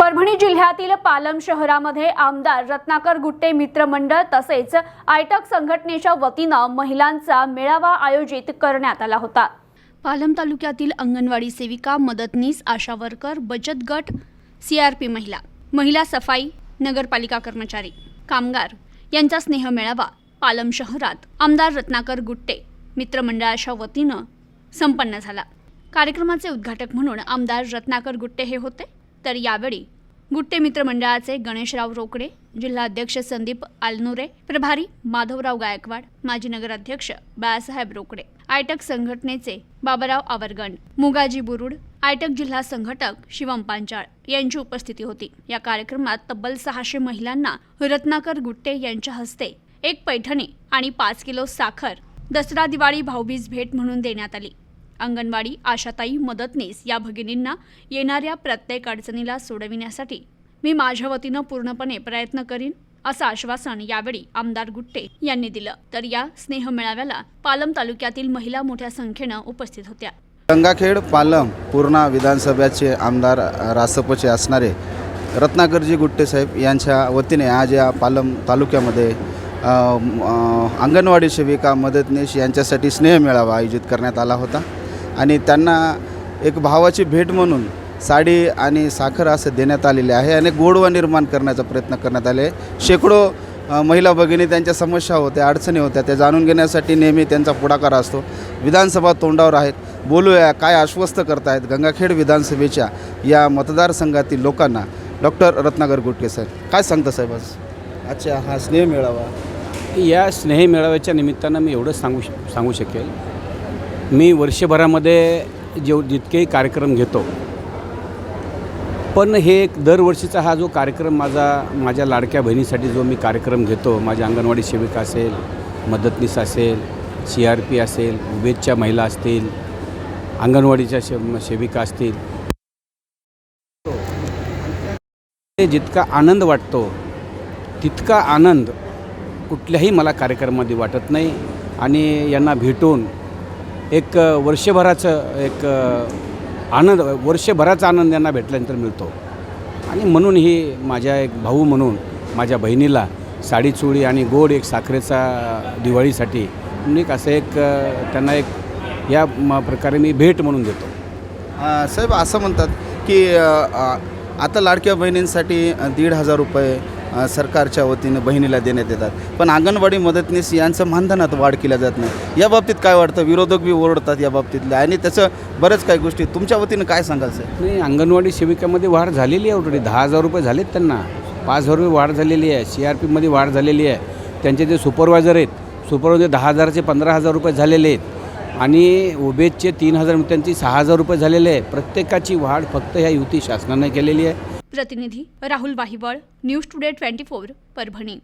परभणी जिल्ह्यातील पालम शहरामध्ये आमदार रत्नाकर गुट्टे मित्रमंडळ तसेच आयटक संघटनेच्या वतीनं महिलांचा मेळावा आयोजित करण्यात आला होता. पालम तालुक्यातील अंगणवाडी सेविका मदतनीस आशा वर्कर बचत गट सीआरपी महिला महिला सफाई नगरपालिका कर्मचारी कामगार यांचा स्नेह मेळावा पालम शहरात आमदार रत्नाकर गुट्टे मित्रमंडळाच्या वतीनं संपन्न झाला. कार्यक्रमाचे उद्घाटक म्हणून आमदार रत्नाकर गुट्टे हे होते. तर यावेळी गुट्टे मित्रमंडळाचे गणेशराव रोकडे जिल्हाध्यक्ष संदीप आलनुरे प्रभारी माधवराव गायकवाड माजी नगराध्यक्ष बाळासाहेब रोकडे आयटक संघटनेचे बाबाराव आवरगण मुगाजी बुरुड आयटक जिल्हा संघटक शिवम पांचाळ यांची उपस्थिती होती. या कार्यक्रमात तब्बल सहाशे महिलांना रत्नाकर गुट्टे यांच्या हस्ते एक पैठणी आणि पाच किलो साखर दसरा दिवाळी भाऊबीज भेट म्हणून देण्यात आली. अंगणवाडी आशाताई मदतनीस या भगिनींना येणाऱ्या प्रत्येक अडचणीला सोडविण्यासाठी मी माझ्या वतीनं पूर्णपणे प्रयत्न करीन असं आश्वासन यावेळी आमदार गुट्टे यांनी दिलं. तर या स्नेह मेळाव्याला पालम तालुक्यातील महिला मोठ्या संख्येनं उपस्थित होत्या. गंगाखेड पालम पूर्णा विधानसभेचे आमदार रासपचे असणारे रत्नाकरजी गुट्टे साहेब यांच्या वतीने आज या पालम तालुक्यामध्ये अंगणवाडी सेविका मदतनीश यांच्यासाठी स्नेह मेळावा आयोजित करण्यात आला होता. आणि त्यांना एक भावाची भेट म्हणून साडी आणि साखर असं देण्यात आलेले आहे आणि गोडवा निर्माण करण्याचा प्रयत्न करण्यात आले. शेकडो महिला भगिनी त्यांच्या समस्या होत्या अडचणी होत्या त्या जाणून घेण्यासाठी नेहमी त्यांचा पुढाकार असतो. विधानसभा तोंडावर आहेत. बोलूया काय आश्वस्त करतायत गंगाखेड विधानसभेच्या या मतदारसंघातील लोकांना? डॉक्टर रत्नागर गुटके साहेब काय सांगता साहेब आज? अच्छा हा स्नेह मेळावा. या स्नेह मेळाव्याच्या निमित्तानं मी एवढं सांगू श सांगू शकेल. मी वर्षभरामध्ये जेव जितकेही कार्यक्रम घेतो पण हे एक दरवर्षीचा हा जो कार्यक्रम माझा माझ्या लाडक्या बहिणीसाठी जो मी कार्यक्रम घेतो माझ्या अंगणवाडी सेविका असेल मदतनीस असेल सी आर पी असेल उबेदच्या महिला असतील अंगणवाडीच्या शे सेविका असतील ते जितका आनंद वाटतो तितका आनंद कुठल्याही मला कार्यक्रमामध्ये वाटत नाही आणि यांना भेटून एक वर्षभराचं एक आनंद वर्षभराचा आनंद यांना भेटल्यानंतर मिळतो. आणि म्हणून ही माझ्या एक भाऊ म्हणून माझ्या बहिणीला साडी चोळी आणि गोड एक साखरेचा दिवाळीसाठी म्हणून एक असं एक त्यांना एक या प्रकारे मी भेट म्हणून देतो. साहेब असं म्हणतात की आता लाडक्या बहिणींसाठी दीड हजार रुपये सरकारच्या वतीनं बहिणीला देण्यात येतात. पण अंगणवाडी मदतनीस यांचं मानधनात वाढ केल्या जात नाही. या बाबतीत काय वाटतं? विरोधक बी ओरडतात या बाबतीतले. आणि त्याचं बरंच काही गोष्टी. तुमच्या वतीनं काय सांगाल सर? नाही अंगणवाडी सेविकामध्ये वाढ झालेली आहे ऑलरेडी दहा हजार रुपये झालेत त्यांना. पाच हजार रुपये वाढ झालेली आहे. सी आर पीमध्ये वाढ झालेली आहे. त्यांचे जे सुपरवायझर आहेत सुपरवायझर दहा हजारचे पंधरा हजार रुपये झालेले आहेत. आणि उबेदचे तीन हजार त्यांची सहा हजार रुपये झालेले आहे प्रत्येकाची वाढ फक्त ह्या युती शासनाने केलेली आहे. प्रतिनिधी Rahul Wahiwal news today twenty four Parbhani.